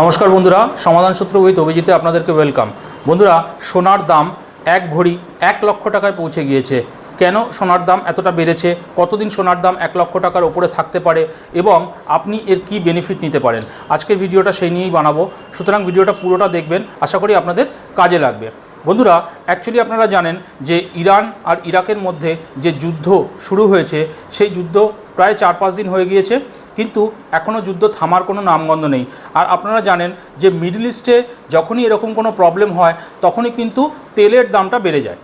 নমস্কার বন্ধুরা, সমাধান সূত্র উইথ অভিজিতে আপনাদেরকে ওয়েলকাম বন্ধুরা, সোনার দাম এক ভরি এক লক্ষ টাকায় পৌঁছে গিয়েছে। কেন সোনার দাম এতটা বেড়েছে? কতদিন সোনার দাম এক লক্ষ টাকার ওপরে থাকতে পারে? এবং আপনি এর কি বেনিফিট নিতে পারেন? আজকের ভিডিওটা সেই নিয়েই বানাবো। সুতরাং ভিডিওটা পুরোটা দেখবেন। আশা করি আপনাদের কাজে লাগবে। বন্ধুরা অ্যাকচুয়ালি আপনারা জানেন যে ইরান আর ইরাকের মধ্যে যে যুদ্ধ শুরু হয়েছে, সেই যুদ্ধ প্রায় চার পাঁচ দিন হয়ে গিয়েছে। কিন্তু এখনও যুদ্ধ থামার কোনো নামগন্ধ নেই। আর আপনারা জানেন যে মিডল ইস্টে যখনই এরকম কোনো প্রবলেম হয়, তখনই কিন্তু তেলের দামটা বেড়ে যায়।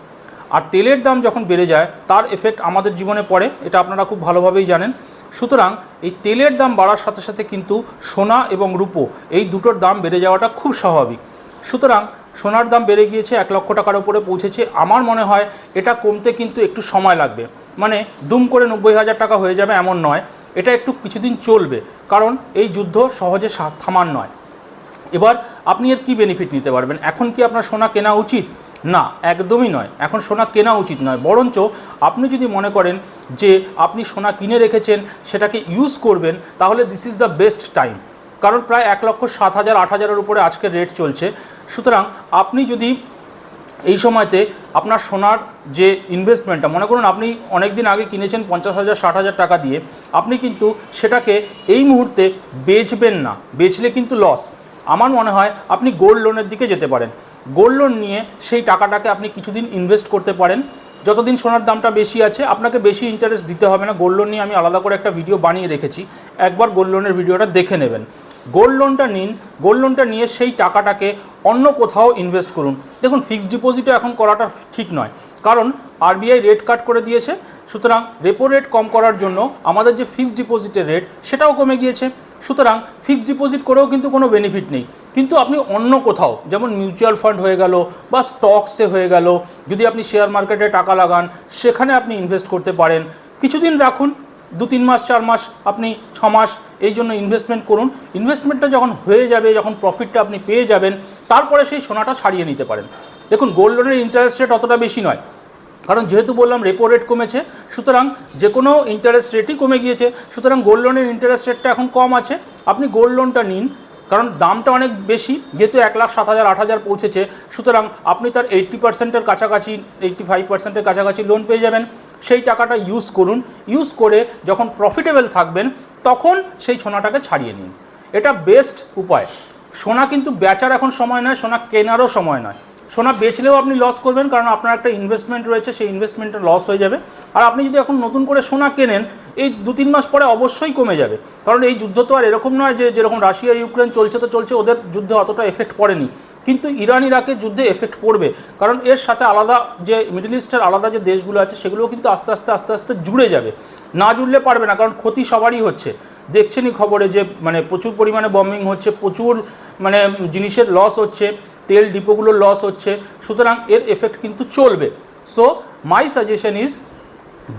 আর তেলের দাম যখন বেড়ে যায়, তার এফেক্ট আমাদের জীবনে পড়ে, এটা আপনারা খুব ভালোভাবেই জানেন। সুতরাং এই তেলের দাম বাড়ার সাথে সাথে কিন্তু সোনা এবং রূপো এই দুটোর দাম বেড়ে যাওয়াটা খুব স্বাভাবিক। সুতরাং সোনার দাম বেড়ে গিয়েছে, এক লক্ষ টাকার উপরে পৌঁছেছে। আমার মনে হয় এটা কমতে কিন্তু একটু সময় লাগবে। মানে দুম করে নব্বই হাজার টাকা হয়ে যাবে এমন নয়। এটা একটু কিছুদিন চলবে। কারণ এই যুদ্ধ সহজে থামার নয়। এবার আপনি এর কি বেনিফিট নিতে পারবেন? এখন কি আপনার সোনা কেনা উচিত? না, একদমই নয়। এখন সোনা কেনা উচিত নয়। বরঞ্চ আপনি যদি মনে করেন যে আপনি সোনা কিনে রেখেছেন, সেটাকে ইউজ করবেন, তাহলে this is the best time কারণ প্রায় এক লক্ষ সাত হাজার, আট হাজারের উপরে আজকের রেট চলছে। সুতরাং আপনি যদি এই সময়তে আপনার সোনার যে ইনভেস্টমেন্টটা মনে করুন আপনি অনেক দিন আগে কিনেছেন পঞ্চাশ হাজার, ষাট হাজার টাকা দিয়ে, আপনি কিন্তু সেটাকে এই মুহূর্তে বেচবেন না। বেচলে কিন্তু লস আমার মনে হয় আপনি গোল্ড লোনের দিকে যেতে পারেন। গোল্ড লোন নিয়ে সেই টাকাটাকে আপনি কিছুদিন ইনভেস্ট করতে পারেন। যতদিন সোনার দামটা বেশি আছে, আপনাকে বেশি ইন্টারেস্ট দিতে হবে না। গোল্ড লোন নিয়ে আমি আলাদা করে একটা ভিডিও বানিয়ে রেখেছি। একবার গোল্ড লোনের ভিডিওটা দেখে নেবেন। গোল্ড লোনটা নিন। গোল্ড লোনটা নিয়ে সেই টাকাটাকে অন্য কোথাও ইনভেস্ট করুন। দেখুন ফিক্সড ডিপোজিটও এখন করাটা ঠিক নয়। কারণ আরবিআই রেট কাট করে দিয়েছে। সুতরাং রেপো রেট কম করার জন্য আমাদের যে ফিক্সড ডিপোজিটের রেট সেটাও কমে গিয়েছে। সুতরাং ফিক্সড ডিপোজিট করেও কিন্তু কোনো বেনিফিট নেই। কিন্তু আপনি অন্য কোথাও, যেমন মিউচুয়াল ফান্ড হয়ে গেল বা স্টকসে হয়ে গেল, যদি আপনি শেয়ার মার্কেটে টাকা লাগান, সেখানে আপনি ইনভেস্ট করতে পারেন। কিছুদিন রাখুন দু তিন মাস, চার মাস, আপনি ছ মাস এই জন্য ইনভেস্টমেন্ট করুন। ইনভেস্টমেন্টটা যখন হয়ে যাবে, যখন প্রফিটটা আপনি পেয়ে যাবেন, তারপরে সেই সোনাটা ছাড়িয়ে নিতে পারেন। দেখুন গোল্ড লোনের ইন্টারেস্ট রেট অতটা বেশি নয়। কারণ যেহেতু বললাম রেপো রেট কমেছে, সুতরাং যে কোনো ইন্টারেস্ট রেটই কমে গিয়েছে। সুতরাং গোল্ড লোনের ইন্টারেস্ট রেটটা এখন কম আছে। আপনি গোল্ড লোনটা নিন, কারণ দামটা অনেক বেশি, যেহেতু এক লাখ, সাত হাজার, আট হাজার পৌঁছেছে। সুতরাং আপনি তার এইট্টি পার্সেন্টের কাছাকাছি এইট্টি ফাইভ পার্সেন্টের কাছাকাছি লোন পেয়ে যাবেন। সেই টাকাটা ইউজ করুন। ইউজ করে যখন প্রফিটেবল থাকবেন, তখন সেই সোনাটাকে ছাড়িয়ে নিন। এটা বেস্ট উপায়। সোনা কিন্তু বেচার এখন সময় নয়, সোনা কেনারও সময় নয়। সোনা বেচলেও আপনি লস করবেন, কারণ আপনার একটা ইনভেস্টমেন্ট রয়েছে, সেই ইনভেস্টমেন্টটা লস হয়ে যাবে। আর আপনি যদি এখন নতুন করে সোনা কেনেন, এই দু তিন মাস পরে অবশ্যই কমে যাবে। কারণ এই যুদ্ধ তো আর এরকম নয় যে, যেরকম রাশিয়া, ইউক্রেন চলছে তো চলছে, ওদের যুদ্ধে অতটা এফেক্ট পড়েনি। কিন্তু ইরান ইরাকের যুদ্ধে এফেক্ট পড়বে। কারণ এর সাথে আলাদা যে মিডল ইস্টের আলাদা যে দেশগুলো আছে, সেগুলোও কিন্তু আস্তে আস্তে আস্তে আস্তে জুড়ে যাবে। না জুড়লে পারবে না, কারণ ক্ষতি সবারই হচ্ছে। দেখছেনই খবরে যে মানে প্রচুর পরিমাণে বম্বিং হচ্ছে, প্রচুর মানে জিনিসের লস হচ্ছে, তেল ডিপোগুলোর লস হচ্ছে, সুতরাং এর এফেক্ট কিন্তু চলবে। So my suggestion is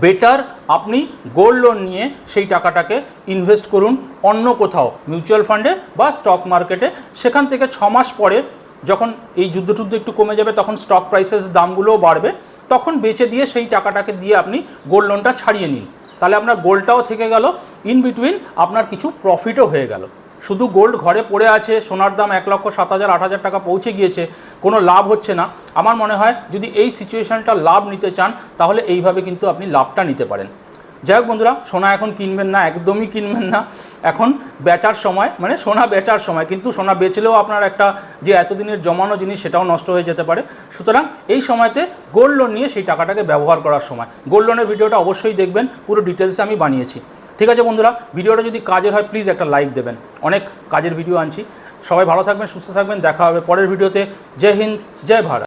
better আপনি গোল্ড লোন নিয়ে সেই টাকাটাকে ইনভেস্ট করুন অন্য কোথাও মিউচুয়াল ফান্ডে বা স্টক মার্কেটে সেখান থেকে ছ মাস পরে যখন এই যুদ্ধ টুদ্ধ একটু কমে যাবে, তখন স্টক প্রাইসেস দামগুলোও বাড়বে, তখন বেচে দিয়ে সেই টাকাটাকে দিয়ে আপনি গোল্ড লোনটা ছাড়িয়ে নিন। তাহলে আপনার গোল্ডটাও থেকে গেল ইন বিটুইন আপনার কিছু প্রফিটও হয়ে গেল। শুধু গোল্ড ঘরে পড়ে আছে, সোনার দাম এক লক্ষ সাত হাজার, আট হাজার টাকা পৌঁছে গিয়েছে, কোনো লাভ হচ্ছে না। আমার মনে হয় যদি এই সিচুয়েশানটা লাভ নিতে চান, তাহলে এইভাবে কিন্তু আপনি লাভটা নিতে পারেন। যাই হোক বন্ধুরা, সোনা এখন কিনবেন না, একদমই কিনবেন না। এখন বেচার সময় মানে সোনা বেচার সময়, কিন্তু সোনা বেচলেও আপনার একটা যে এতদিনের জমানো জিনিস, সেটাও নষ্ট হয়ে যেতে পারে। সুতরাং এই সময়তে গোল্ড লোন নিয়ে সেই টাকাটাকে ব্যবহার করার সময়, গোল্ড লোনের ভিডিওটা অবশ্যই দেখবেন, পুরো ডিটেলসে আমি বানিয়েছি। ঠিক আছে বন্ধুরা, ভিডিওটা যদি কাজের হয় প্লিজ একটা লাইক দেবেন। অনেক কাজের ভিডিও আনছি। সবাই ভালো থাকবেন, সুস্থ থাকবেন, দেখা হবে পরের ভিডিওতে জয় হিন্দ, জয় ভারত।